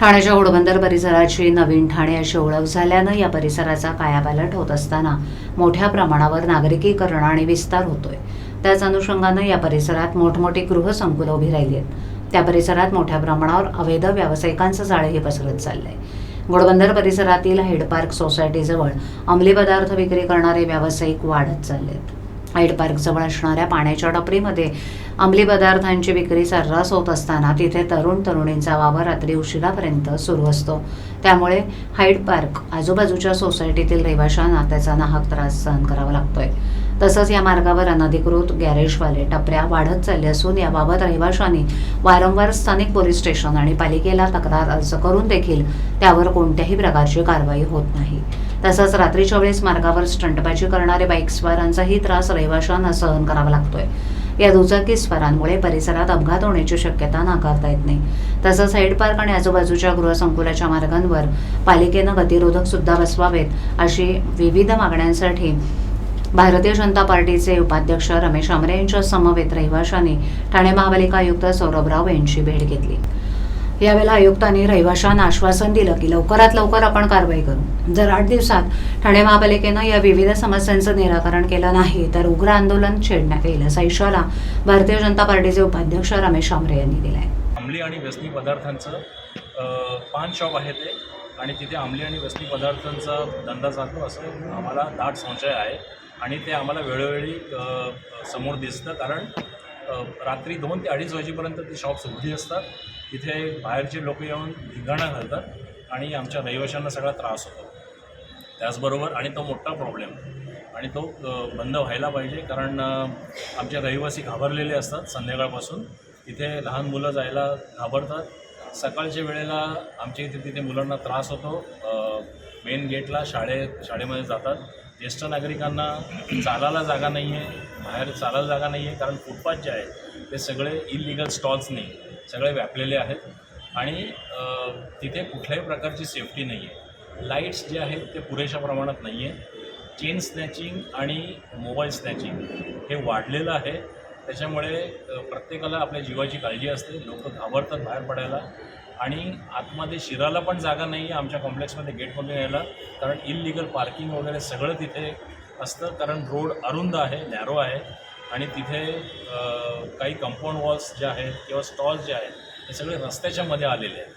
ठाण्याच्या घोडबंदर परिसराची नवीन ठाणे अशी ओळख झाल्यानं या परिसराचा कायापालट होत असताना मोठ्या प्रमाणावर नागरिकीकरण आणि विस्तार होतोय. त्याच अनुषंगानं या परिसरात मोठमोठी गृहसंकुलं उभी राहिली आहेत. त्या परिसरात मोठ्या प्रमाणावर अवैध व्यावसायिकांचं जाळेही पसरत चाललंय. घोडबंदर परिसरातील हेडपार्क सोसायटीजवळ अंमली पदार्थ विक्री करणारे व्यावसायिक वाढत चाललेत. हाईड पार्कजवळ असणाऱ्या पाण्याच्या टपरीमध्ये अंमली पदार्थांची विक्री सर्रास होत असताना तिथे तरुण तरुणींचा वावर रात्री उशिरापर्यंत सुरू असतो. त्यामुळे हाईड पार्क आजूबाजूच्या सोसायटीतील रहिवाशांना त्याचा नाहक त्रास सहन करावा लागतोय. तसंच या मार्गावर अनधिकृत गॅरेजवाले टपऱ्या वाढत चालले असून याबाबत रहिवाशांनी वारंवार स्थानिक पोलीस स्टेशन आणि पालिकेला तक्रार अर्ज करून देखील त्यावर कोणत्याही प्रकारची कारवाई होत नाही. तसंच रात्रीच्या वेळेस मार्गावर स्टंटबाजी करणारे बाईक स्वारांचाही त्रास रहिवाशांना सहन करावा लागतोय. या दुचाकी स्वारांमुळे परिसरात अपघात होण्याची शक्यता नाकारता येत नाही. तसंच हेड पार्क आणि आजूबाजूच्या गृहसंकुलाच्या मार्गांवर पालिकेनं गतिरोधक सुद्धा बसवावेत अशी विविध मागण्यांसाठी भारतीय जनता पार्टीचे उपाध्यक्ष रमेश आमरे यांच्या समवेत रहिवाशांनी ठाणे महापालिका आयुक्त सौरभ राव यांची भेट घेतली. यावेळेला आयुक्तांनी रहिवाशांना आश्वासन दिलं की लवकरात लवकर आपण कारवाई करू. जर आठ दिवसात ठाणे महापालिकेनं या विविध समस्यांचं निराकरण केलं नाही तर उग्र आंदोलन छेडण्यात येईल असा इशारा भारतीय जनता पार्टीचे उपाध्यक्ष रमेश आमरे यांनी दिला आहे अंमली आणि व्यसनी पदार्थांचं पान शॉप आहे ते आणि तिथे अंमली आणि व्यसनी पदार्थांचा धंदा चालतो असं आम्हाला दाट संशय आहे. आणि ते आम्हाला वेळोवेळी समोर दिसतं कारण रात्री दोन ते अडीच वाजेपर्यंत ती शॉप्स उघडी असतात. तिथे बाहेरचे लोक येऊन धिंगाणा घालतात आणि आमच्या रहिवाशांना सगळा त्रास होतो. त्याचबरोबर आणि तो मोठा प्रॉब्लेम आणि तो बंद व्हायला पाहिजे कारण आमच्या आमचे रहिवासी घाबरलेले असतात संध्याकाळपासून. तिथे लहान मुलं जायला घाबरतात. सकाळच्या वेळेला आमच्या इथे तिथे मुलांना त्रास होतो. मेन गेटला शाळे शाळेमध्ये जातात. ज्येष्ठ नागरिकांना चालायला जागा नाही आहे बाहेर चालायला जागा नाही आहे कारण फुटपाथ जे आहे ते सगळे इलिगल स्टॉल्सने सगळे व्यापलेले आहेत. आणि तिथे कुठल्याही प्रकारची सेफ्टी नाही आहे. लाईट्स जे आहेत ते पुरेशा प्रमाणात नाही आहे चेन स्नॅचिंग आणि मोबाईल स्नॅचिंग हे वाढलेलं आहे. त्याच्यामुळे प्रत्येकाला आपल्या जीवाची काळजी असते. लोक घाबरतात बाहेर पडायला. आणि आतमध्ये शिराला पण जागा नाही आहे आमच्या कॉम्प्लेक्समध्ये गेटमधून यायला कारण इलिगल पार्किंग वगैरे सगळं तिथे असतं कारण रोड अरुंद आहे नॅरो आहे. आणि तिथे काही कंपाऊंड वॉल्स जे आहेत किंवा स्टॉल्स जे आहेत ते सगळे रस्त्याच्या मध्ये आलेले आहेत.